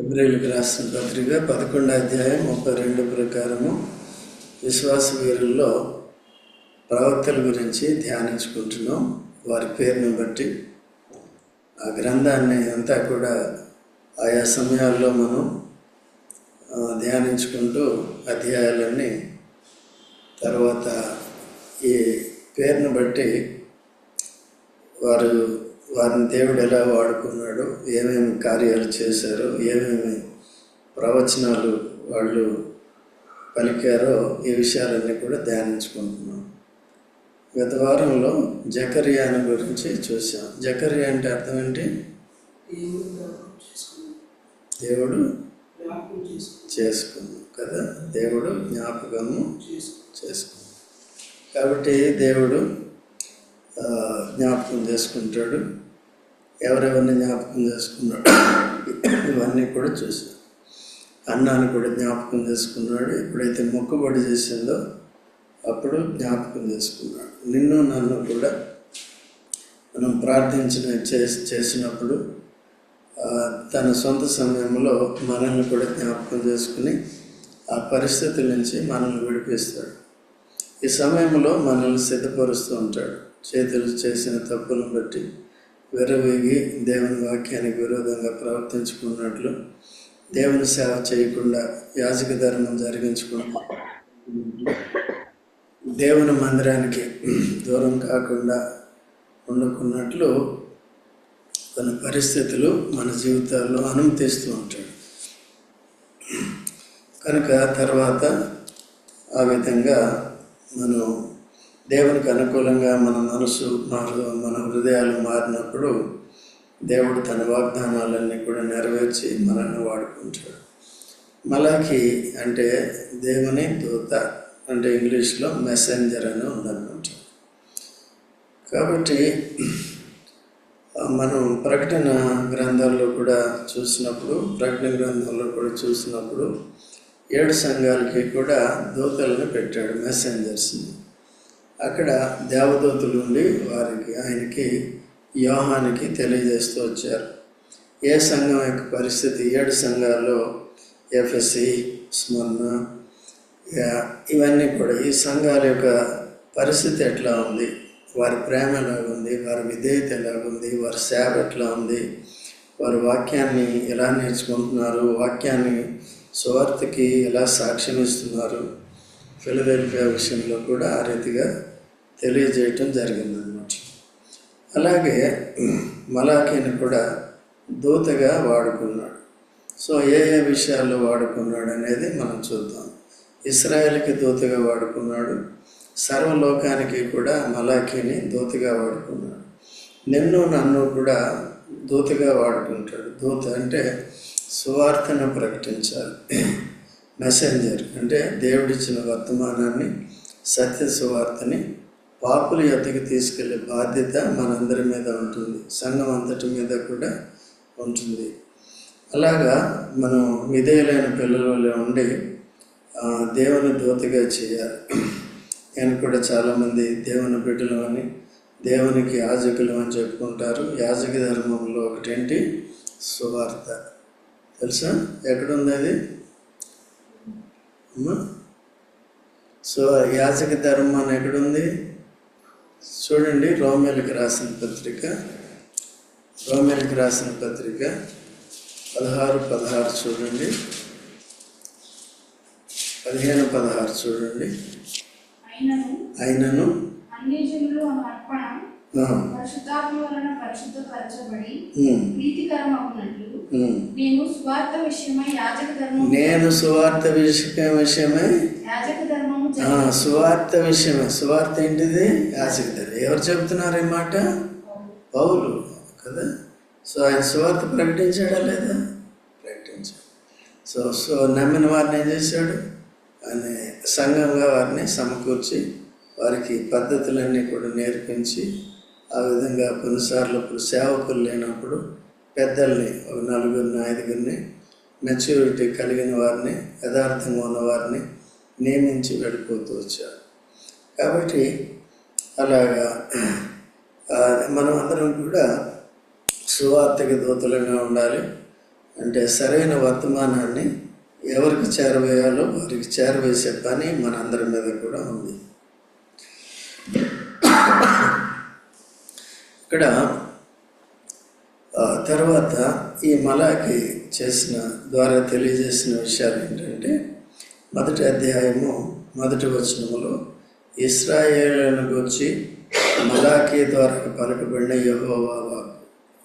ఫిబ్రవరికి రాసిన పత్రిక పదకొండు అధ్యాయం ముప్పై రెండు ప్రకారము విశ్వాస వీరుల్లో ప్రవక్తల గురించి ధ్యానించుకుంటున్నాం. వారి పేరుని బట్టి ఆ గ్రంథాన్ని అంతా కూడా ఆయా సమయాల్లో మనం ధ్యానించుకుంటూ అధ్యాయాలన్నీ తర్వాత ఈ పేరును బట్టి వారు వారిని దేవుడు ఎలా వాడుకున్నాడు ఏమేమి కార్యాలు చేశారు ఏమేమి ప్రవచనాలు వాళ్ళు పలికారో ఈ విషయాలన్నీ కూడా ధ్యానించుకుంటున్నాం. గత వారంలో జకర్యాను గురించి చూసాం జకర్యా అంటే అర్థం ఏంటి? దేవుడు చేసుకున్నాం కదా? దేవుడు జ్ఞాపకము చేసుకున్నాం కాబట్టి దేవుడు జ్ఞాపకం చేసుకుంటాడు. ఎవరెవరిని జ్ఞాపకం చేసుకున్నాడు ఇవన్నీ కూడా చూసాం అన్నాన్ని కూడా జ్ఞాపకం చేసుకున్నాడు. ఎప్పుడైతే మొక్కుబడి చేసిందో అప్పుడు జ్ఞాపకం చేసుకున్నాడు. నిన్ను నన్ను కూడా మనం ప్రార్థించిన చేసి చేసినప్పుడు తన సొంత సమయంలో మనల్ని కూడా జ్ఞాపకం చేసుకుని ఆ పరిస్థితి నుంచి మనల్ని విడిపిస్తాడు. ఈ సమయంలో మనల్ని సిద్ధపరుస్తూ ఉంటాడు. చేతులు చేసిన తప్పులను బట్టి విరవేగి దేవుని వాక్యానికి విరోధంగా ప్రవర్తించుకున్నట్లు దేవుని సేవ చేయకుండా యాజక ధర్మం జరిగించకుండా దేవుని మందిరానికి దూరం కాకుండా వండుకున్నట్లు కొన్ని పరిస్థితులు మన జీవితాల్లో అనుమతిస్తూ ఉంటాడు. కనుక తర్వాత ఆ విధంగా మనం దేవునికి అనుకూలంగా మన మనసు మారు మన హృదయాలు మారినప్పుడు దేవుడు తన వాగ్దానాలన్నీ కూడా నెరవేర్చి మనల్ని వాడుకుంటాడు. మలాకి అంటే దేవుని దూత అంటే ఇంగ్లీష్లో మెసెంజర్ అని ఉందన్నమాట. కాబట్టి మనం ప్రకటన గ్రంథాల్లో కూడా చూసినప్పుడు ప్రకటన గ్రంథంలో కూడా చూసినప్పుడు ఏడు సంఘాలకి కూడా దూతలను పెట్టాడు మెసెంజర్స్ని అక్కడ దేవదూతలు ఉండి వారికి ఆయనకి యోహానికి తెలియజేస్తూ వచ్చారు. ఏ సంఘం యొక్క పరిస్థితి? ఏడు సంఘాల్లో ఎఫ్ఎస్సి స్మరణ ఇవన్నీ కూడా ఈ సంఘాల యొక్క పరిస్థితి ఎట్లా ఉంది? వారి ప్రేమ ఎలాగుంది వారి విధేయత ఎలాగుంది వారి సేవ ఎట్లా ఉంది? వారి వాక్యాన్ని ఎలా నేర్చుకుంటున్నారు? వాక్యాన్ని సువార్తకి ఎలా సాక్ష్యం ఇస్తున్నారు ఫిలదెల్ఫియా విషయంలో కూడా ఆ రీతిగా తెలియజేయటం జరిగిందనమాట అలాగే మలాఖీని కూడా దూతగా వాడుకున్నాడు. సో ఏ ఏ విషయాల్లో వాడుకున్నాడు అనేది మనం చూద్దాం. ఇస్రాయేల్కి దూతగా వాడుకున్నాడు. సర్వలోకానికి కూడా మలాఖీని దూతగా వాడుకున్నాడు. నిన్ను నన్ను కూడా దూతగా వాడుకుంటాడు. దూత అంటే సువార్తను ప్రకటించాలి. మెసెంజర్ అంటే దేవుడిచ్చిన వర్తమానాన్ని సత్య సువార్తని పాపుల యొద్దకు తీసుకెళ్ళే బాధ్యత మనందరి మీద ఉంటుంది. సంఘం అంతటి మీద కూడా ఉంటుంది. అలాగా మనం విధేయులైన పిల్లలలో ఉండి దేవుని దూతగా చేయాలి. నేను కూడా చాలామంది దేవుని బిడ్డలు అని దేవునికి యాజకులు అని చెప్పుకుంటారు. యాజక ధర్మంలో ఒకటేంటి? సువార్త. తెలుసా? ఎక్కడుంది అది? సో యాజక ధర్మం అని ఎక్కడుంది? చూడండి రోమేలకు రాసిన పత్రిక. రోమేలకు రాసిన పత్రిక పదహారు పదహారు చూడండి. పదిహేను పదహారు చూడండి. అయినను పరిశుద్ధాత్మ వలన పరిశుద్ధపరచబడి ప్రీతికరమగునట్లు. నేను స్వార్థ విషయమై యాజక ధర్మం నేను సువార్త విషయం విషయమై? యాజక ధర్మము. సువార్త విషయమే. సువార్త ఏంటిది? యాజకధర ఎవరు చెబుతున్నారు ఈ మాట? పౌలు. కదా? సో ఆయన సువార్త ప్రకటించాడా లేదా? ప్రకటించాడు. సో సో నమ్మిన వారిని ఏం చేశాడు? ఆయన సంఘంగా వారిని సమకూర్చి వారికి పద్ధతులన్నీ కూడా నేర్పించి ఆ విధంగా కొన్నిసార్లు ఇప్పుడు సేవకులు లేనప్పుడు పెద్దల్ని ఒక నలుగురిని ఐదుగురిని మెచ్యూరిటీ కలిగిన వారిని యథార్థంగా ఉన్నవారిని నియమించి వెళ్ళిపోతూ వచ్చారు. కాబట్టి అలాగా మనం అందరం కూడా సువార్తకి దూతలుగా ఉండాలి. అంటే సరైన వర్తమానాన్ని ఎవరికి చేరవేయాలో వారికి చేరవేసే పని మనందరి మీద కూడా ఉంది. ఇక్కడ తర్వాత ఈ మలాకి చేసిన ద్వారా తెలియజేసిన విషయాలు ఏంటంటే మొదటి అధ్యాయము మొదటి వచనములో ఇస్రాయేళ్ళను గురించి మలాఖీ ద్వారా పలకబడిన యహోవా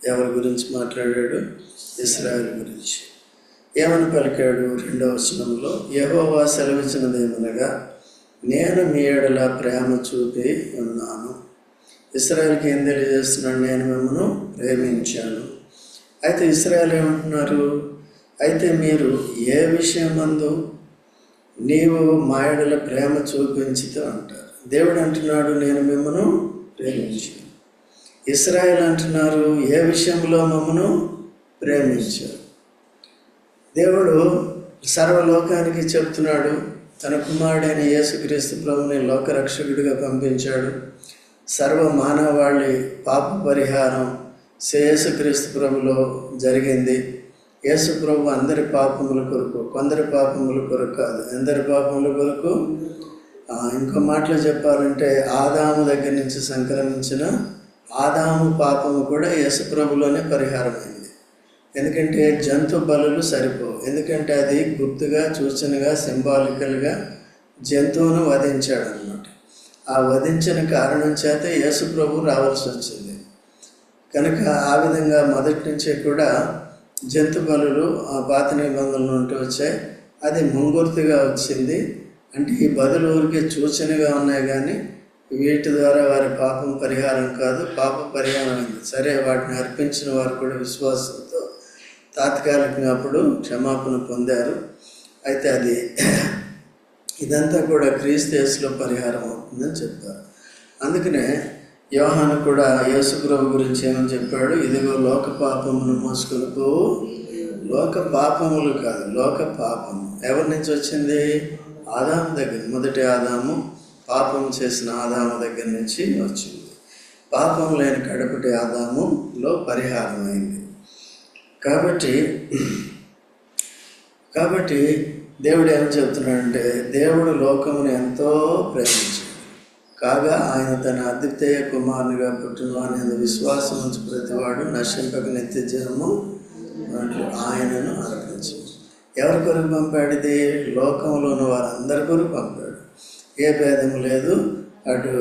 ఎవరి గురించి మాట్లాడాడు? ఇస్రాయేల్ గురించి. ఏమని పలికాడు? రెండవ వచనంలో యహోవా సెలవిచ్చినదేమనగా నేను మీ ఏడలా ప్రేమ చూపి ఉన్నాను. ఇస్రాయల్కి ఏం తెలియజేస్తున్నాడు? నేను మిమ్మను ప్రేమించాను. అయితే ఇస్రాయల్ ఏమంటున్నారు? అయితే మీరు ఏ విషయమందు నీవు మాయడల ప్రేమ చూపించితే అంటారు. దేవుడు అంటున్నాడు నేను మిమ్మను ప్రేమించాను. ఇస్రాయల్ అంటున్నారు ఏ విషయంలో మమ్మను ప్రేమించారు? దేవుడు సర్వలోకానికి చెప్తున్నాడు తన కుమారుడైన యేసుక్రీస్తు ప్రభుని లోకరక్షకుడిగా పంపించాడు. సర్వ మానవాళి పాప పరిహారం శ్రేయసుక్రీస్తు ప్రభులో జరిగింది. యేసు ప్రభు అందరి పాపముల కొరకు కొందరి పాపముల కొరకు కాదు అందరి పాపముల కొరకు? ఇంకో మాటలో చెప్పాలంటే ఆదాము దగ్గర నుంచి సంక్రమించిన ఆదాము పాపము కూడా యేసు ప్రభులోనే పరిహారమైంది. ఎందుకంటే జంతు బలులు సరిపోవు. ఎందుకంటే అది గుర్తుగా సూచనగా సింబాలికల్గా జంతువును వధించాడు అనమాట ఆ వధించిన కారణం చేత యేసుప్రభు రావాల్సి వచ్చింది. కనుక ఆ విధంగా మొదటి నుంచే కూడా జంతు బలులు ఆ పాత నిబంధనలు ఉంటూ వచ్చాయి. అది ముంగుర్తిగా వచ్చింది. అంటే ఈ బదులు ఊరికే సూచనగా ఉన్నాయి కానీ వీటి ద్వారా వారి పాపం పరిహారం కాదు పాప పరిహారం అయింది. సరే వాటిని అర్పించిన వారు కూడా విశ్వాసంతో తాత్కాలికంగా అప్పుడు క్షమాపణ పొందారు. అయితే అది ఇదంతా కూడా క్రీస్తు పరిహారం అవుతుందని చెప్పారు. అందుకనే యోహాను కూడా యేసుప్రభు గురించి ఏమని చెప్పాడు? ఇదిగో లోక పాపమును మోసుకొని లోక పాపములు కాదు లోక పాపము ఎవరి నుంచి వచ్చింది? ఆదాము దగ్గర మొదటి ఆదాము పాపం చేసిన ఆదాము దగ్గర నుంచి వచ్చింది. పాపం లేని కడపటి ఆదాములో పరిహారం అయింది కాబట్టి కాబట్టి దేవుడు ఏం చెప్తున్నాడంటే దేవుడు లోకమును ఎంతో ప్రేమించాడు. కాగా ఆయన తన అద్వితీయ కుమారునిగా పుట్టిన అనేది విశ్వాసం ఉంచి ప్రతివాడు నశింపక నిత్య జనము ఆయనను అర్పించు ఎవరి కొరకు పంపాడు ఇది? లోకంలో ఉన్న వారందరి కొరకు పంపాడు. ఏ భేదము లేదు అటు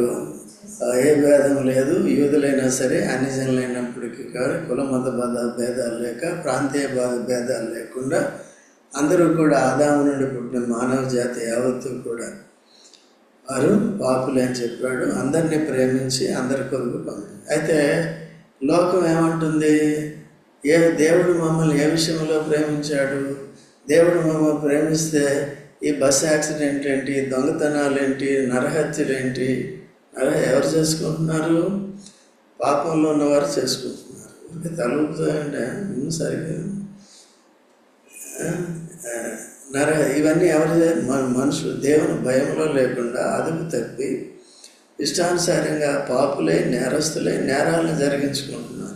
ఏ భేదం లేదు యూదులైనా సరే అన్ని జనులైనప్పటికీ కానీ కుల మత బాధ భేదాలు లేక ప్రాంతీయ బాధ భేదాలు లేకుండా అందరూ కూడా ఆదాము నుండి పుట్టిన మానవ జాతి యావత్తు కూడా వారు పాపులే అని చెప్పాడు. అందరినీ ప్రేమించి అందరి కొరకు పంపి అయితే లోకం ఏమంటుంది? ఏ దేవుడు మమ్మల్ని ఏ విషయంలో ప్రేమించాడు? దేవుడు మమ్మల్ని ప్రేమిస్తే ఈ బస్ యాక్సిడెంట్ ఏంటి? దొంగతనాలు ఏంటి? నరహత్యలు ఏంటి? నర ఎవరు చేసుకుంటున్నారు? పాపంలో ఉన్నవారు చేసుకుంటున్నారు. తలుపుతో అంటే సరిగ్గా నర ఇవన్నీ ఎవరి మన మనుషులు దేవుని భయంలో లేకుండా అదుపు తప్పి ఇష్టానుసారంగా పాపులై నేరస్తులై నేరాలను జరిగించుకుంటున్నారు.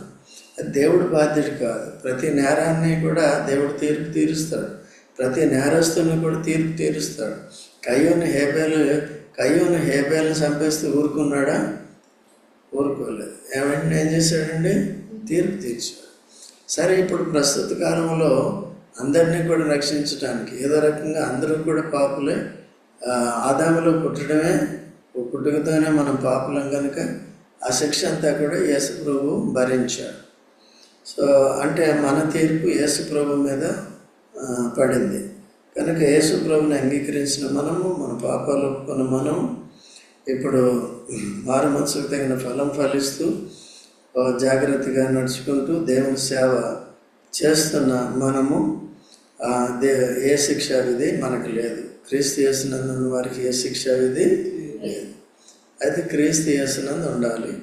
అది దేవుడు బాధ్యుడు కాదు. ప్రతి నేరాన్ని కూడా దేవుడు తీర్పు తీరుస్తాడు. ప్రతి నేరస్తుని కూడా తీర్పు తీరుస్తాడు. కయ్యోని హేబేలు కయ్యోని హేబేలను చంపేస్తూ ఊరుకున్నాడా? ఊరుకోలేదు. ఏమంటే ఏం చేశాడండి? తీర్పు తీర్చాడు. సరే ఇప్పుడు ప్రస్తుత కాలంలో అందరినీ కూడా రక్షించడానికి ఏదో రకంగా అందరూ కూడా పాపులే ఆదాములో పుట్టడమే ఓ పుట్టుకతోనే మనం పాపులం కనుక ఆ శిక్ష అంతా కూడా యేసు ప్రభు భరించాడు. సో అంటే మన తీర్పు యేసు ప్రభు మీద పడింది. కనుక యేసు ప్రభుని అంగీకరించిన మనము మన పాపాలు ఒప్పుకున్న మనం ఇప్పుడు వారు మనసుకు తగిన ఫలం ఫలిస్తూ జాగ్రత్తగా నడుచుకుంటూ దేవుని సేవ చేస్తున్న మనము దే ఏ శిక్ష విధి మనకు లేదు. క్రీస్తు చేసినందున వారికి ఏ శిక్ష విధి లేదు. అయితే క్రీస్తు చేసినందు ఉండాలి.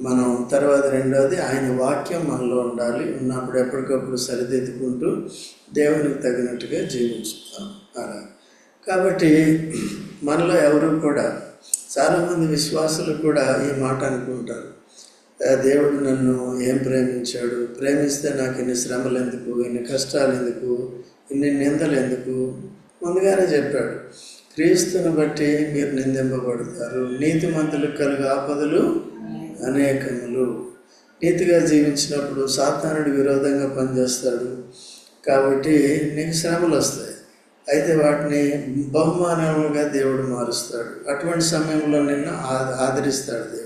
మనం తర్వాత రెండవది ఆయన వాక్యం మనలో ఉండాలి. ఉన్నప్పుడు ఎప్పటికప్పుడు సరిదిద్దుకుంటూ దేవునికి తగినట్టుగా జీవించుతాం. అలా. కాబట్టి మనలో ఎవరు కూడా చాలామంది విశ్వాసులు కూడా ఈ మాట అనుకుంటారు. దేవుడు నన్ను ఏం ప్రేమించాడు? ప్రేమిస్తే నాకు ఇన్ని శ్రమలు ఎందుకు? ఇన్ని కష్టాలు ఎందుకు? ఇన్ని నిందలు ఎందుకు? ముందుగానే చెప్పాడు. క్రీస్తుని బట్టి మీరు నిందింపబడతారు. నీతిమంతులకు కలుగు ఆపదలు అనేకములు. నీతిగా జీవించినప్పుడు సాతానుడు విరోధంగా పనిచేస్తాడు. కాబట్టి నీకు శ్రమలు వస్తాయి. అయితే వాటిని బహుమానములుగా దేవుడు మారుస్తాడు. అటువంటి సమయంలో నిన్ను ఆ- ఆదరిస్తాడు దేవుడు.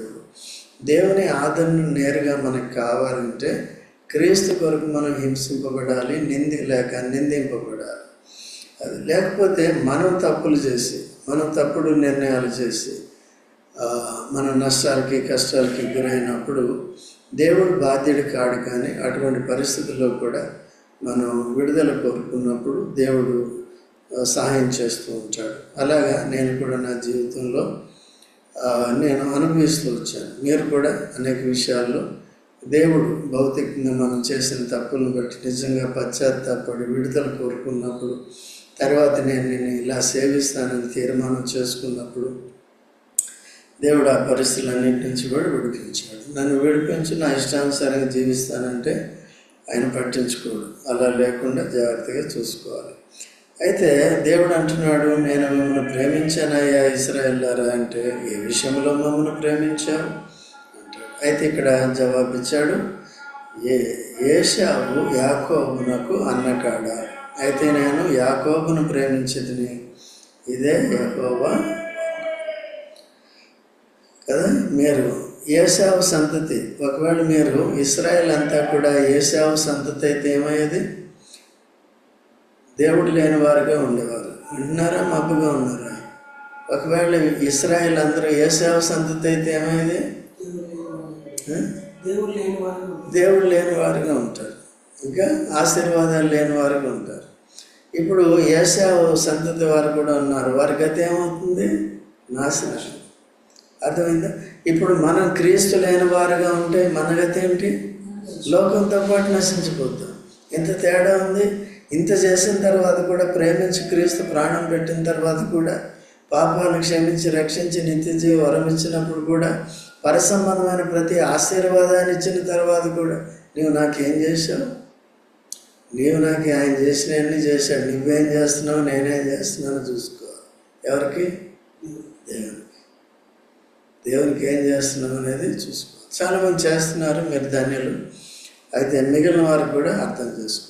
దేవుని ఆదరణ నేరుగా మనకు కావాలంటే క్రీస్తు కొరకు మనం హింసింపబడాలి నింది లేక నిందింపబడాలి. అది లేకపోతే మనం తప్పులు చేసి మనం తప్పుడు నిర్ణయాలు చేసి మన నష్టాలకి కష్టాలకి గురైనప్పుడు దేవుడు బాధ్యుడు కాడు కానీ అటువంటి పరిస్థితుల్లో కూడా మనం విడుదల కోరుకున్నప్పుడు దేవుడు సహాయం చేస్తూ ఉంటాడు. అలాగా నేను కూడా నా జీవితంలో నేను అనుభవిస్తూ వచ్చాను. మీరు కూడా అనేక విషయాల్లో దేవుడు భౌతికంగా మనం చేసిన తప్పులను బట్టి నిజంగా పశ్చాత్తాపడి విడుదల కోరుకున్నప్పుడు తర్వాత నేను నిన్ను ఇలా సేవిస్తానని తీర్మానం చేసుకున్నప్పుడు దేవుడు ఆ పరిస్థితులన్నింటి నుంచి కూడా విడిపించాడు. నన్ను విడిపించి నా ఇష్టానుసారంగా జీవిస్తానంటే ఆయన పట్టించుకోడు. అలా లేకుండా జాగ్రత్తగా చూసుకోవాలి. అయితే దేవుడు అంటున్నాడు నేను మిమ్మల్ని ప్రేమించానయ్యా ఇస్రాయల్లారా? అంటే ఏ విషయంలో మమ్మల్ని ప్రేమించావు? అంటాడు. అయితే ఇక్కడ జవాబిచ్చాడు ఏ ఏషావు యాకోబునకు అన్నకాడ? అయితే నేను యాకోబును ప్రేమించదని. ఇదే యాకోబా కదా మీరు ఏసావు సంతతి. ఒకవేళ మీరు ఇస్రాయల్ అంతా కూడా ఏసావు సంతతి అయితే ఏమయ్యేది? దేవుడు లేని వారుగా ఉండేవారు. వింటున్నారా మబ్బుగా ఉన్నారా? ఒకవేళ ఇస్రాయల్ అందరూ ఏసావు సంతతి అయితే ఏమయ్యేది ఆ? దేవుడు లేని వారుగా ఉంటారు. ఇంకా ఆశీర్వాదాలు లేని వారుగా ఉంటారు. ఇప్పుడు ఏసావు సంతతి వారు కూడా ఉన్నారు. వారి గతి ఏమవుతుంది? నాశనం. అర్థమైందా? ఇప్పుడు మనం క్రీస్తు లేని వారుగా ఉంటే మన గతి ఏంటి? లోకంతో పాటు నశించిపోతాం. ఇంత తేడా ఉంది? ఇంత చేసిన తర్వాత కూడా ప్రేమించి క్రీస్తు ప్రాణం పెట్టిన తర్వాత కూడా పాపాలను క్షమించి రక్షించి నిత్యజీవి వరం ఇచ్చినప్పుడు కూడా పరసంబంధమైన ప్రతి ఆశీర్వాదాన్ని ఇచ్చిన తర్వాత కూడా నీవు నాకేం చేశావు? నీవు నాకు ఆయన చేసినవన్నీ చేశాడు. నువ్వేం చేస్తున్నావు? నేనేం చేస్తున్నానో చూసుకో. ఎవరికి? దేవునికి. దేవునికి ఏం చేస్తున్నావు అనేది చూసుకో. చాలామంది చేస్తున్నారు మీరు ధన్యులు. అయితే మిగిలిన వారు కూడా అర్థం చేసుకో.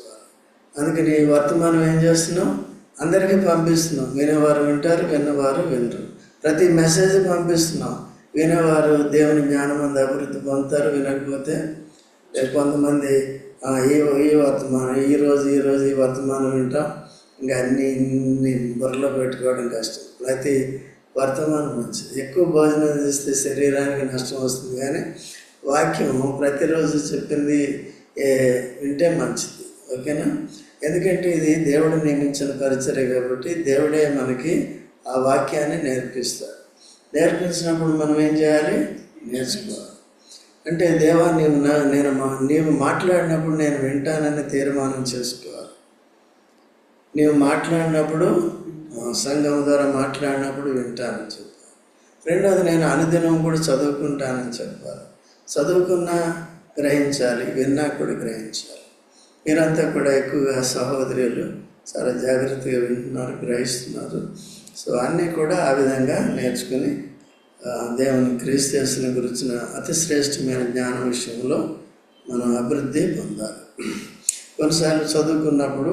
అందుకని వర్తమానం ఏం చేస్తున్నాం అందరికీ పంపిస్తున్నాం వినేవారు వింటారు విన్నవారు వినరు. ప్రతి మెసేజ్ పంపిస్తున్నాం వినేవారు దేవుని జ్ఞానం అందు అభివృద్ధి పొందుతారు వినకపోతే కొంతమంది ఈ ఈ వర్తమానం ఈ రోజు ఈ రోజు ఈ వర్తమానం వింటాం. ఇంకా అన్ని ఇన్ని బుర్రలో పెట్టుకోవడం కష్టం. ప్రతి వర్తమానం మంచిది. ఎక్కువ భోజనం చేస్తే శరీరానికి నష్టం వస్తుంది. కానీ వాక్యం ప్రతిరోజు చెప్పింది వింటే మంచిది. ఓకేనా? ఎందుకంటే ఇది దేవుడు నియమించిన పరిచర్య కాబట్టి దేవుడే మనకి ఆ వాక్యాన్ని నేర్పిస్తాడు నేర్పించినప్పుడు మనం ఏం చేయాలి? నేర్చుకోవాలి. అంటే దేవా నీవు నా నేను మా నీవు మాట్లాడినప్పుడు నేను వింటానని తీర్మానం చేసుకోవాలి. నీవు మాట్లాడినప్పుడు సంఘం ద్వారా మాట్లాడినప్పుడు వింటానని చెప్పాలి. రెండోది నేను అనుదినం కూడా చదువుకుంటానని చెప్పాలి. చదువుకున్నా గ్రహించాలి విన్నా కూడా గ్రహించాలి. మీరంతా కూడా ఎక్కువగా సహోదరులు చాలా జాగ్రత్తగా వింటున్నారు గ్రహిస్తున్నారు. సో అన్నీ కూడా ఆ విధంగా నేర్చుకుని దేవుని క్రీస్తుని గురించిన అతి శ్రేష్టమైన జ్ఞానం విషయంలో మనం అభివృద్ధి పొందాలి. కొన్నిసార్లు చదువుకున్నప్పుడు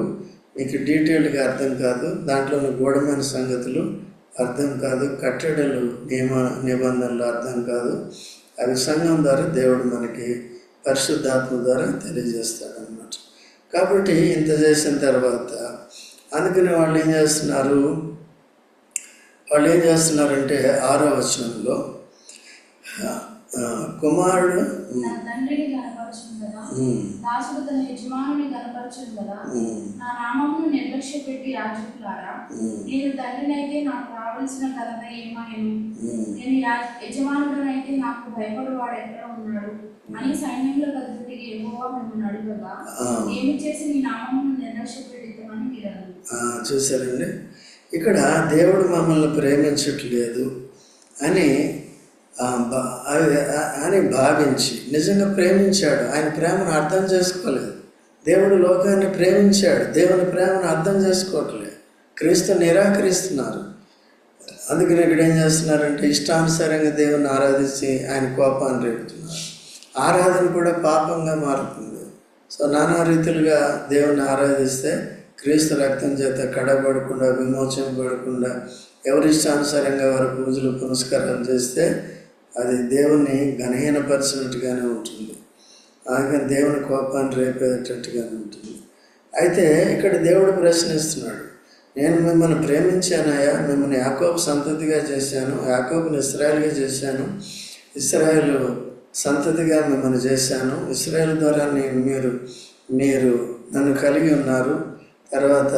మీకు డీటెయిల్డ్గా అర్థం కాదు దాంట్లోని గూఢమైన సంగతులు అర్థం కాదు కట్టడలు నియమ నిబంధనలు అర్థం కాదు. అవి సంఘం ద్వారా దేవుడు మనకి పరిశుద్ధాత్మ ద్వారా తెలియజేస్తాడు. కాబట్టి ఇంత చేసిన తర్వాత అందుకని వాళ్ళు ఏం చేస్తున్నారు వాళ్ళు ఏం చేస్తున్నారంటే ఆరో వచనంలో కుమారుడు దాసుడు తన యజమానుని కదా నా నామమును నిర్లక్ష్య పెట్టి యాజకులారా నేను తండ్రినైతే నాకు రావాల్సిన ఏమాయను. నేను యజమానుడనైతే నాకు భయపడేవాడు ఎక్కడ ఉన్నాడు అని సైన్యంలో అధిపతి యెహోవా మిమ్మల్ని అడుగగా ఆ. ఏమి చేసి నీ నామమును నిర్లక్ష్య పెడితామని మీరు అన్నారు. ఆ, చూసారండి ఇక్కడ దేవుడు మమ్మల్ని ప్రేమించట్లేదు అని అని భావించి నిజంగా ప్రేమించాడు. ఆయన ప్రేమను అర్థం చేసుకోలేదు. దేవుడు లోకాన్ని ప్రేమించాడు. దేవుని ప్రేమను అర్థం చేసుకోవట్లేదు. క్రీస్తు నిరాకరిస్తున్నారు. అందుకని ఇక్కడ ఏం చేస్తున్నారంటే ఇష్టానుసారంగా దేవుని ఆరాధించి ఆయన కోపాన్ని రేపుతున్నారు. ఆరాధన కూడా పాపంగా మారుతుంది. సో నానా రీతిలుగా దేవుని ఆరాధిస్తే క్రీస్తు రక్తం చేత కడబడకుండా విమోచింపబడకుండా ఎవరి ఇష్టానుసారంగా వారి పూజలు పునస్కారాలు చేస్తే అది దేవుని ఘనహీనపరిచినట్టుగానే ఉంటుంది. అలాగే దేవుని కోపాన్ని రేపేటట్టుగానే ఉంటుంది. అయితే ఇక్కడ దేవుడు ప్రశ్నిస్తున్నాడు నేను మిమ్మల్ని ప్రేమించానయా మిమ్మల్ని యాకోబు సంతతిగా చేశాను యాకోబుని ఇస్రాయల్గా చేశాను ఇస్రాయలు సంతతిగా మిమ్మల్ని చేశాను. ఇస్రాయేల్ ద్వారా నేను మీరు మీరు నన్ను కలిగి ఉన్నారు. తర్వాత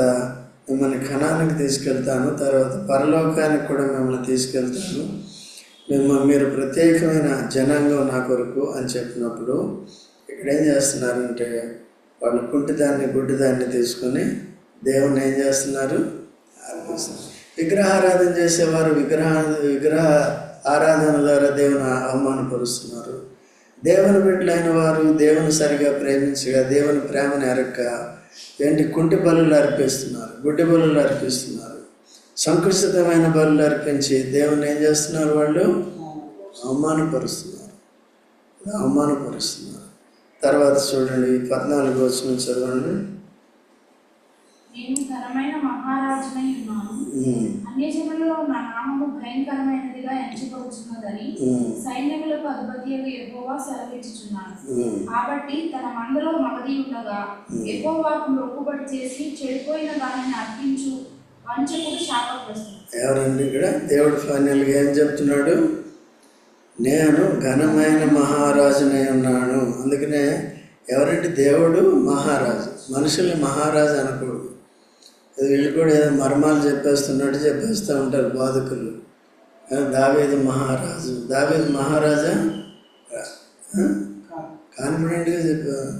మిమ్మల్ని కణానికి తీసుకెళ్తాను. తర్వాత పరలోకానికి కూడా మిమ్మల్ని తీసుకెళ్తాను. మిమ్మల్ని మీరు ప్రత్యేకమైన జనాంగం నా కొరకు అని చెప్పినప్పుడు ఇక్కడ ఏం చేస్తున్నారంటే వాళ్ళు కుంటిదాన్ని గుడ్డిదాన్ని తీసుకొని దేవుణ్ణి ఏం చేస్తున్నారు? విగ్రహారాధన చేసేవారు. విగ్రహ విగ్రహ ఆరాధన ద్వారా దేవుని అవమానపరుస్తున్నారు దేవుని బిడ్డలైన వారు దేవుని సరిగా ప్రేమించగా దేవుని ప్రేమను ఎరక్క ఏంటి కుంటి బలులు అర్పిస్తున్నారు గుడ్డి బలులు అర్పిస్తున్నారు. సంకుచితమైన బలులు అర్పించి దేవుని ఏం చేస్తున్నారు వాళ్ళు? అవమానపరుస్తున్నారు. అవమానపరుస్తున్నారు. తర్వాత చూడండి పద్నాలుగు వచ్చిన చదవండి. నేను ఘనమైన మహారాజునై ఉన్నాను. ఉమ్, అన్యజనులలో నా నామము భయంకరమైనదిగా ఎంచబడుచున్నదని ఉమ్, సైన్యములకు అధిపతి ఎక్కువగా సెలవిచ్చుచున్నాను. కాబట్టి తన మందలో మగది ఉండగా ఎక్కువవాకు మొక్కుబడి చేసి చెడిపోయిన దానిని అర్పించు వంచకుడు శాపగ్రస్తుడు. ఎవరండి ఇక్కడ? దేవుడు ఫైనల్గా ఏం చెప్తున్నాడు? నేను ఘనమైన మహారాజునై ఉన్నాను. అందుకనే ఎవరంటే దేవుడు మహారాజు. మనుషుల్ని మహారాజు అనకూడదు. వీళ్ళు కూడా ఏదో మర్మాలు చెప్పేస్తున్నట్టు చెప్పేస్తూ ఉంటారు బాధకులు. దావేది మహారాజు. దావేది మహారాజా? కాన్ఫిడెంట్గా చెప్పా.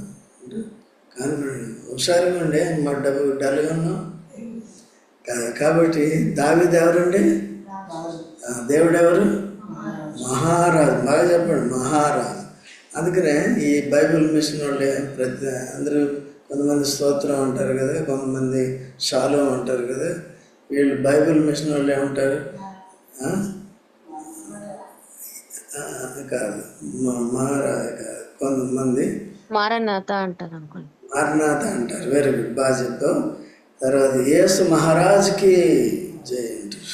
కాన్ఫిడెంట్ హుషారుగా ఉండే మా డబ్బు డల్గా ఉన్నాం కాబట్టి దావేది ఎవరండి? దేవుడు ఎవరు మహారాజు. బాగా చెప్పండి మహారాజు. అందుకనే ఈ బైబిల్ మిషన్ వాళ్ళే ప్రతి అందరూ కొంతమంది స్తోత్రం అంటారు కదా కొంతమంది షాలో అంటారు కదా. వీళ్ళు బైబిల్ మిషన్ వాళ్ళు ఏమంటారు? కాదు. మహారాజు కాదు. కొంతమంది మారనాథ అంటారు అనుకోండి. మారనాథ అంటారు. వెరీ గుడ్ బాగా చెప్పావు. తర్వాత యేసు మహారాజుకి జై అంటారు.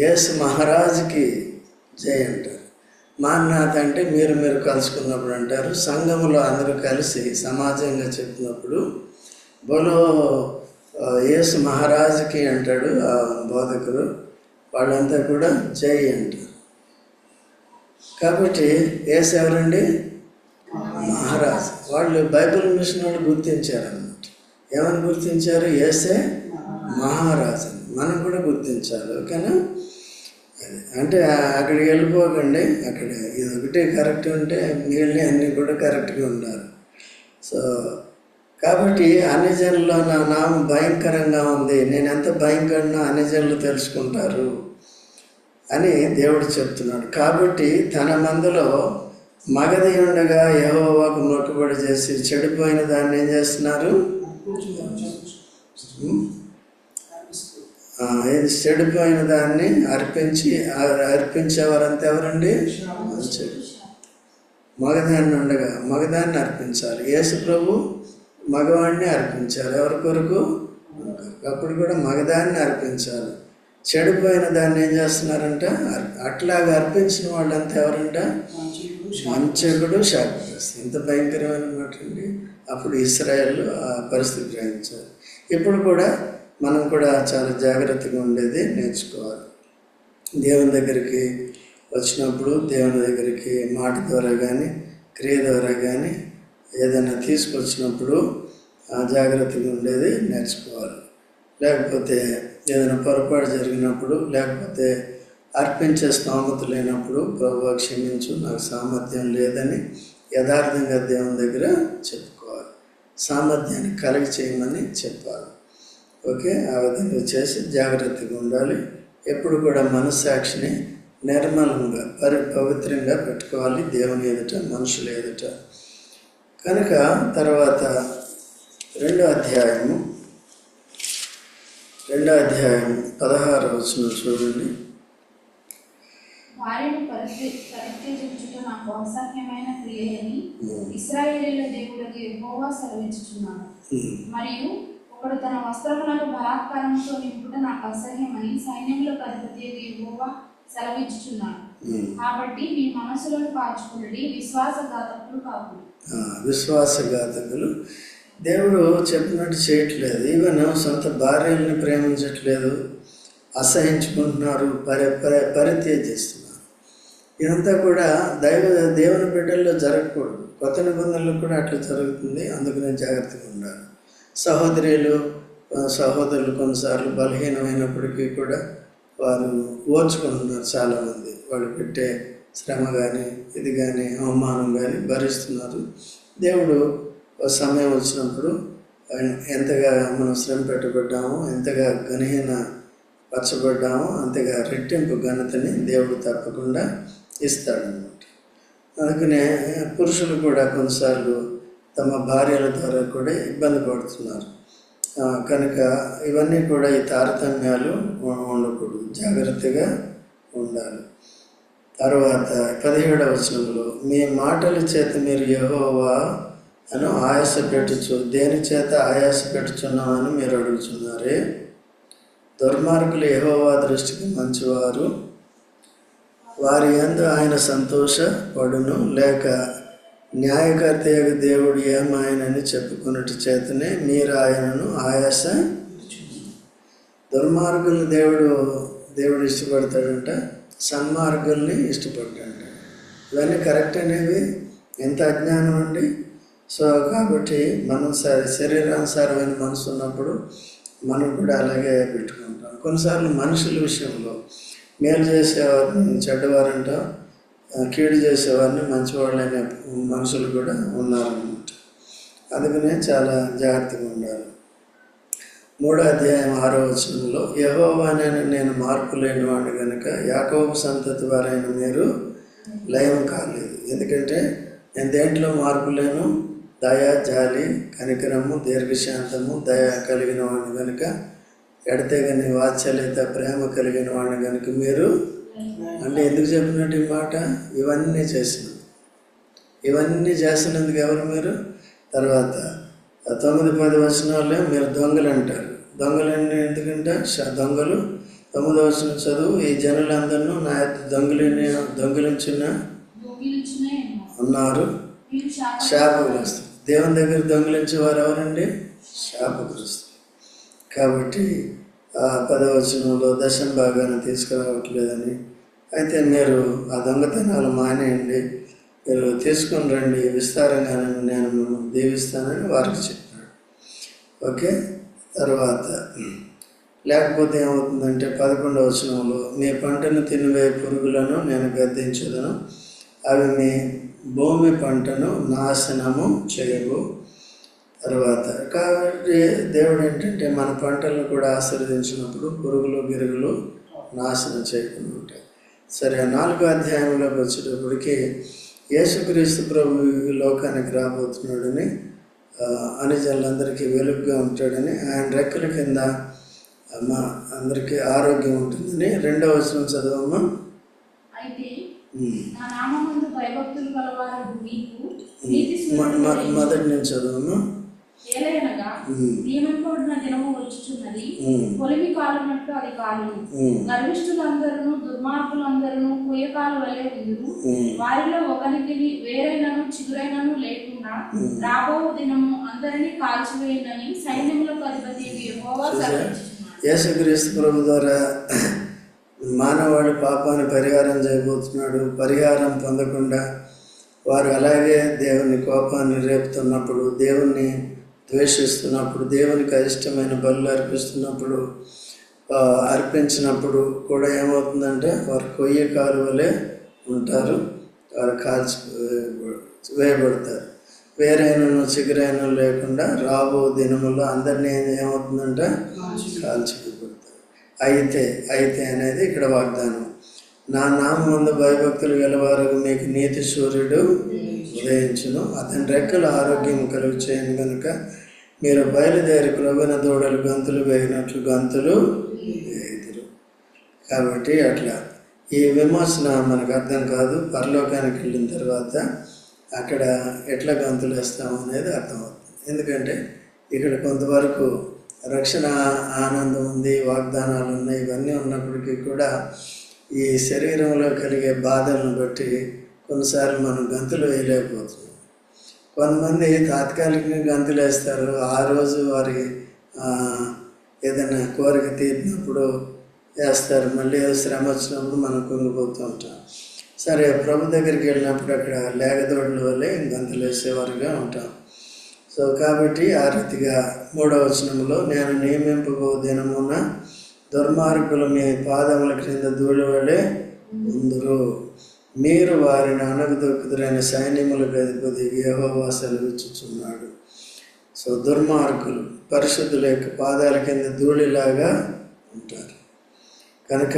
యేసు మహారాజుకి జై అంటారు. మారనాథ అంటే మీరు మీరు కలుసుకున్నప్పుడు అంటారు. సంఘములో అందరూ కలిసి సమాజంగా చెప్పినప్పుడు బోలో యేసు మహారాజుకి అంటాడు ఆ బోధకుడు వాళ్ళంతా కూడా జై అంటారు కాబట్టి యేసు ఎవరండి? మహారాజ్. వాళ్ళు బైబిల్ మిషన్ వాళ్ళు గుర్తించారు అన్నమాట ఏమని గుర్తించారు? ఏసే మహారాజు మనం కూడా గుర్తించాలి ఓకేనా? అంటే అక్కడికి వెళ్ళిపోకండి. అక్కడ ఇది ఒకటే కరెక్ట్ ఉంటే మిగిలిన అన్నీ కూడా కరెక్ట్గా ఉన్నారు సో కాబట్టి అన్ని జనుల్లో నా నామం భయంకరంగా ఉంది. నేను ఎంత భయంకరనో అన్ని జనులు తెలుసుకుంటారు అని దేవుడు చెప్తున్నాడు. కాబట్టి తన మందులో మగది ఉండగా యెహోవాకు మొక్కుబడి చేసి చెడిపోయిన దాన్ని ఏం చేస్తున్నారు? ఏది చెడిపోయిన దాన్ని అర్పించి అర్పించేవారంత అర్పించేవారంతా ఎవరండి? మగదాన్ని ఉండగా మగదాన్ని అర్పించాలి. యేసు ప్రభు మగవాడిని అర్పించాలి. ఎవరి కొరకు? అప్పుడు కూడా మగదాన్ని అర్పించాలి. చెడిపోయిన దాన్ని ఏం చేస్తున్నారంట? అర్- అట్లాగా అర్పించిన వాళ్ళంతా ఎవరంట? మంచకుడు శాపగ్రస్తం. ఇంత భయంకరమైన మాట అండి అప్పుడు ఇస్రాయల్ ఆ పరిస్థితి గ్రహించారు. ఇప్పుడు కూడా మనం కూడా చాలా జాగ్రత్తగా ఉండేది నేర్చుకోవాలి. దేవుని దగ్గరికి వచ్చినప్పుడు దేవుని దగ్గరికి మాట ద్వారా కానీ క్రియ ద్వారా కానీ ఏదైనా తీసుకొచ్చినప్పుడు ఆ జాగ్రత్తగా ఉండేది నేర్చుకోవాలి. లేకపోతే ఏదైనా పొరపాటు జరిగినప్పుడు లేకపోతే అర్పించే స్తోమత లేనప్పుడు ప్రభు క్షమించు నాకు సామర్థ్యం లేదని యథార్థంగా దేవుని దగ్గర చెప్పుకోవాలి. సామర్థ్యాన్ని కలిగి చేయమని చెప్పాలి. ఓకే? ఆ విధంగా చేసి జాగ్రత్తగా ఉండాలి. ఎప్పుడు కూడా మనస్సాక్షిని నిర్మలంగా పరి పవిత్రంగా పెట్టుకోవాలి. దేవుని ఎదుట మనుషుల ఎదుట. కనుక తర్వాత రెండో అధ్యాయము. రెండో అధ్యాయం పదహారు వచ్చిన చూడండి. భార్యను పరిత్య పరిత్యజించుట నాకు అసహ్యమైన క్రియ అని ఇస్రాయేలీల దేవుడికి యెహోవా సెలవించుచున్నాడు. ఉమ్, మరియు ఒకడు తన వస్త్రములను బలాత్కారంతో నింపుట నాకు అసహ్యమని సైన్యములకు అధిపతి యెహోవా సెలవించుచున్నాడు ఉమ్. కాబట్టి మీ మనసులను కాచుకుని విశ్వాసఘాతకులు ఆ, విశ్వాసఘాతకులు. దేవుడు చెప్పినట్టు చేయట్లేదు. ఈవెన్ సొంత భార్యల్ని ప్రేమించట్లేదు. అసహించుకుంటున్నారు. పరి పరి పరిత్యజిస్తున్నారు ఇదంతా కూడా దైవ దేవుని బిడ్డల్లో జరగకూడదు. కొత్త నిబంధనలు కూడా అట్లా జరుగుతుంది. అందుకనే జాగ్రత్తగా ఉండాలి. సహోదరులు సహోదరులు కొన్నిసార్లు బలహీనమైనప్పటికీ కూడా వారు ఓర్చుకుంటున్నారు చాలామంది. వాళ్ళు పెట్టే శ్రమ కానీ ఇది కానీ అవమానం కానీ భరిస్తున్నారు. దేవుడు సమయం వచ్చినప్పుడు ఎంతగా మనం శ్రమ పెట్టబడ్డామో ఎంతగా గణహీన పరచబడ్డామో అంతగా రెట్టింపు ఘనతని దేవుడు తప్పకుండా ఇస్తాడనమాట అందుకనే పురుషులు కూడా కొన్నిసార్లు తమ భార్యల ద్వారా కూడా ఇబ్బంది పడుతున్నారు. కనుక ఇవన్నీ కూడా ఈ తారతమ్యాలు ఉండకూడదు. జాగ్రత్తగా ఉండాలి. తర్వాత పదిహేడవ వచనంలో మీ మాటల చేత మీరు యహోవా అని ఆయాస పెట్టుచు దేని చేత ఆయాస పెట్టుచున్నామని మీరు అడుగుతున్నారే దుర్మార్గులు యహోవా దృష్టికి మంచివారు. వారి ఎందు ఆయన సంతోషపడును లేక న్యాయకర్త యొక్క దేవుడు ఏమాయనని చెప్పుకున్నట్టు చేతనే మీరు ఆయనను ఆయాస దుర్మార్గుల్ని దేవుడు దేవుడు ఇష్టపడతాడంట సన్మార్గుల్ని ఇష్టపడతాడంట. ఇవన్నీ కరెక్ట్ అనేవి ఎంత అజ్ఞానం అండి? సో కాబట్టి మనం స- శరీరానుసారమైన మనసు ఉన్నప్పుడు మనం కూడా అలాగే పెట్టుకుంటాం. కొన్నిసార్లు మనుషుల విషయంలో మేలు చేసేవారిని చెడ్డవారంటాం కీడు చేసేవారిని మంచివాళ్ళైన మనుషులు కూడా ఉన్నారన్నమాట. అందుకనే చాలా జాగ్రత్తగా ఉండాలి. మూడో అధ్యాయం ఆరో వచనంలో యహోవానైన నేను మార్పు లేని వాడిని కనుక యాకోబు సంతతి వారైన మీరు లయం కాలేదు. ఎందుకంటే నేను దేంట్లో మార్పు లేను? దయ జాలి కనికరము దీర్ఘశాంతము దయ కలిగిన వాడిని కనుక ఎడతెగని వాత్సల్యత ప్రేమ కలిగిన వాడిని కనుక మీరు అంటే ఎందుకు చెప్పినట్టు ఈ మాట? ఇవన్నీ చేసినాం. ఇవన్నీ చేసినందుకు ఎవరు మీరు? తర్వాత తొమ్మిది పది వచనాలే మీరు దొంగలు అంటారు. దొంగలు ఎందుకంటే? దొంగలు. తొమ్మిది వచనం చదువు. ఈ జనులందరూ నా యొక్క దొంగలిని దొంగిలించిన ఉన్నారు. మీరు శాపగ్రస్తులు. దేవుని దగ్గర దొంగిలించేవారు ఎవరండి? శాపగ్రస్తులు. కాబట్టి ఆ పదవచనంలో దశం భాగాన్ని తీసుకురావట్లేదని అయితే మీరు ఆ దొంగతనాలు మానేయండి. మీరు తీసుకొని రండి విస్తారంగా నేను దీవిస్తానని వారికి చెప్పాడు. ఓకే? తర్వాత లేకపోతే ఏమవుతుందంటే పదకొండవ వచనంలో మీ పంటను తినివే పురుగులను నేను గద్దించదను. అవి మీ భూమి పంటను నాశనము చేయవు. తర్వాత కాబట్టి దేవుడు ఏంటంటే మన పంటలను కూడా ఆశీర్వదించినప్పుడు పురుగులు గిరుగులు నాశనం చేయకుండా ఉంటాయి. సరే నాలుగో అధ్యాయంలోకి వచ్చేటప్పటికి యేసుక్రీస్తు ప్రభు లోకానికి రాబోతున్నాడని అనుజనులందరికీ వెలుగుగా ఉంటాడని ఆయన రెక్కల కింద మా అందరికీ ఆరోగ్యం ఉంటుందని రెండవ వచనం చదవమ్మా. మొదటి నుంచి చదవమ్మా. ఏలయనగా ఉమ్. నియమింపబడిన దినము వచ్చుచున్నది. ఉమ్. పొలిమి కాలునట్టు అది కాలును. గర్విష్ఠులందరూ వారిలో ఒకరికి వేరైనను చిగురైనను లేకుండా రాబో దినము అందరినీ సైన్యములకు అధిపతి. యేసుక్రీస్తు ప్రభు ద్వారా మానవాడి పాపాన్ని పరిహారం చేయబోతున్నాడు. పరిహారం పొందకుండా వారు అలాగే దేవుని కోపాన్ని రేపుతున్నప్పుడు దేవుణ్ణి ద్వేషిస్తున్నప్పుడు దేవునికి అయిష్టమైన బలు అర్పిస్తున్నప్పుడు అర్పించినప్పుడు కూడా ఏమవుతుందంటే వారు కొయ్య కాలువలే ఉంటారు. వారు కాల్చి వేయబడతారు. వేరైనను చిగురైన లేకుండా రాబో దినములో అందరినీ ఏమవుతుందంటే? కాల్చివేయబడతారు అయితే అయితే అనేది ఇక్కడ వాగ్దానం. నా నామందు భయభక్తులు గలవారు మీకు నీతి సూర్యుడు ఉదయించును. అతని రెక్కలు ఆరోగ్యం కలుగు చేయను కనుక మీరు బయలుదేరి ప్రవీణ దూడలు గంతులు వేగినట్లు గంతులు వేయుదురు. కాబట్టి అట్లా. ఈ విమర్శన మనకు అర్థం కాదు. పరలోకానికి వెళ్ళిన తర్వాత అక్కడ ఎట్లా గంతులు వేస్తాం అనేది అర్థమవుతుంది. ఎందుకంటే ఇక్కడ కొంతవరకు రక్షణ ఆనందం ఉంది వాగ్దానాలు ఉన్నాయి ఇవన్నీ ఉన్నప్పటికీ కూడా ఈ శరీరంలో కలిగే బాధలను బట్టి కొన్నిసార్లు మనం గంతులు వేయలేకపోతున్నాం. కొంతమంది తాత్కాలికంగా గంతులు వేస్తారు. ఆ రోజు వారి ఏదైనా కోరిక తీరినప్పుడు వేస్తారు మళ్ళీ శ్రమ వచ్చినప్పుడు మనం కుంగిపోతూ ఉంటాం. సరే ప్రభు దగ్గరికి వెళ్ళినప్పుడు అక్కడ లేగదోడుల వల్లే గంతులు వేసేవారుగా ఉంటాం. సో కాబట్టి ఆ రీతిగా మూడవ వచనంలో నేను నియమింపబో దినమున దుర్మార్గులు మీ పాదముల క్రింద ధూళి వలె ముందురు మీరు వారిని అనగదొక్కుదురైన సైన్యముల అధిపతి యహోవా సెలవిచ్చుచున్నాడు. సో దుర్మార్గులు పరిశుద్ధుల యొక్క పాదాల కింద ధూళిలాగా ఉంటారు. కనుక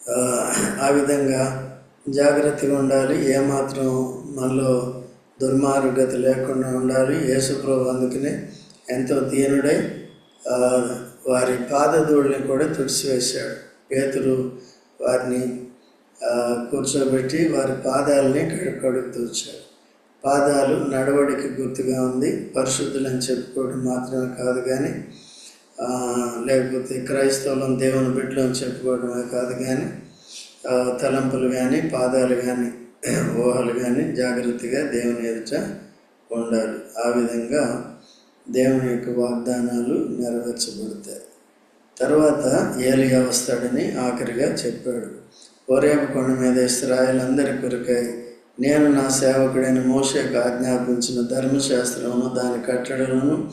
ఆ, విధంగా జాగ్రత్తగా ఉండాలి. ఏమాత్రం మనలో దుర్మార్గత లేకుండా ఉండాలి. యేసుప్రభు అందుకనే ఎంతో దీనుడై వారి పాదధూళ్ళని కూడా తుడిచివేశాడు పేతురు వారిని కూర్చోబెట్టి వారి పాదాలని కడు కడుగుతూ వచ్చాడు పాదాలు నడవడికి గుర్తుగా ఉంది. పరిశుద్ధులని చెప్పుకోవడం మాత్రమే కాదు కానీ లేకపోతే క్రైస్తవులను దేవుని బిడ్డలు అని చెప్పుకోవడమే కాదు కానీ తలంపులు కానీ పాదాలు కానీ ఊహలు కానీ జాగ్రత్తగా దేవుని ఎదుట ఉండాలి. ఆ విధంగా దేవుని యొక్క వాగ్దానాలు నెరవేర్చబడతాయి. తర్వాత ఏలియా వస్తాడని ఆఖరిగా చెప్పాడు. ఒరేపు కొండ మీద ఇస్రాయలందరి కొరకై నేను నా సేవకుడైన మోషకు ఆజ్ఞాపించిన ధర్మశాస్త్రమును దాని కట్టడలను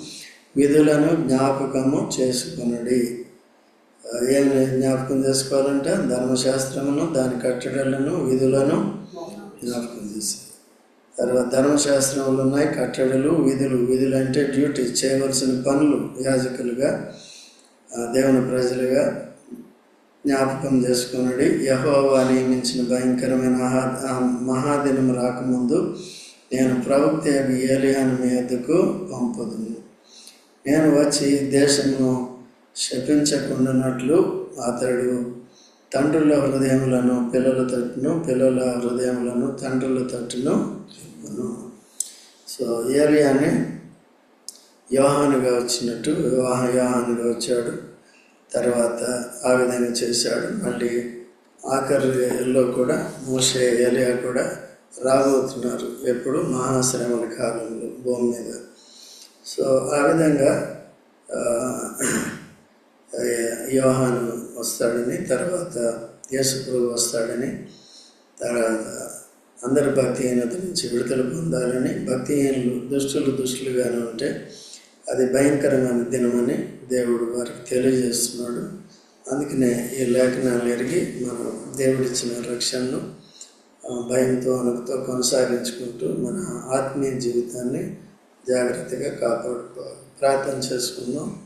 విధులను జ్ఞాపకము చేసుకునుడి. ఏం జ్ఞాపకం చేసుకోవాలంటే ధర్మశాస్త్రమును దాని కట్టడలను విధులను జ్ఞాపకం చేసి తర్వాత ధర్మశాస్త్రములు ఉన్నాయి కట్టడలు విధులు. విధులు అంటే డ్యూటీ చేయవలసిన పనులు యాజకులుగా దేవుని ప్రజలుగా జ్ఞాపకం చేసుకున్నది యహోవా నియమించిన భయంకరమైన మహాదినం రాకముందు నేను ప్రవక్త ఏలియాను మీ వద్దకు పంపుదును. నేను వచ్చి దేశమును శపించకుండానట్లు అతడు తండ్రుల హృదయములను పిల్లల తట్టును పిల్లల హృదయములను తండ్రుల తట్టును చెప్పును. సో ఏరియాని యోహానుగా వచ్చినట్టు వివాహ యోహానుగా వచ్చాడు. తర్వాత ఆ విధంగా చేశాడు. మళ్ళీ ఆఖరిలో కూడా మోసే ఏలియా కూడా రాబోతున్నారు. ఎప్పుడు మహాశ్రమల కాలంలో భూమి మీద. సో ఆ విధంగా యోహాను వస్తాడని తర్వాత యేసుప్రభు వస్తాడని తర్వాత అందరి భక్తిహీనత నుంచి విడుదల పొందాలని భక్తిహీనులు దుష్టులు దుష్టులుగానే ఉంటే అది భయంకరమైన దినమని దేవుడు వారికి తెలియజేస్తున్నాడు. అందుకనే ఈ లేఖనాలు ఎరిగి మనం దేవుడిచ్చిన రక్షణను భయంతో అనుకుతో కొనసాగించుకుంటూ మన ఆత్మీయ జీవితాన్ని జాగ్రత్తగా కాపాడుకోవాలి ప్రార్థన చేసుకుందాం.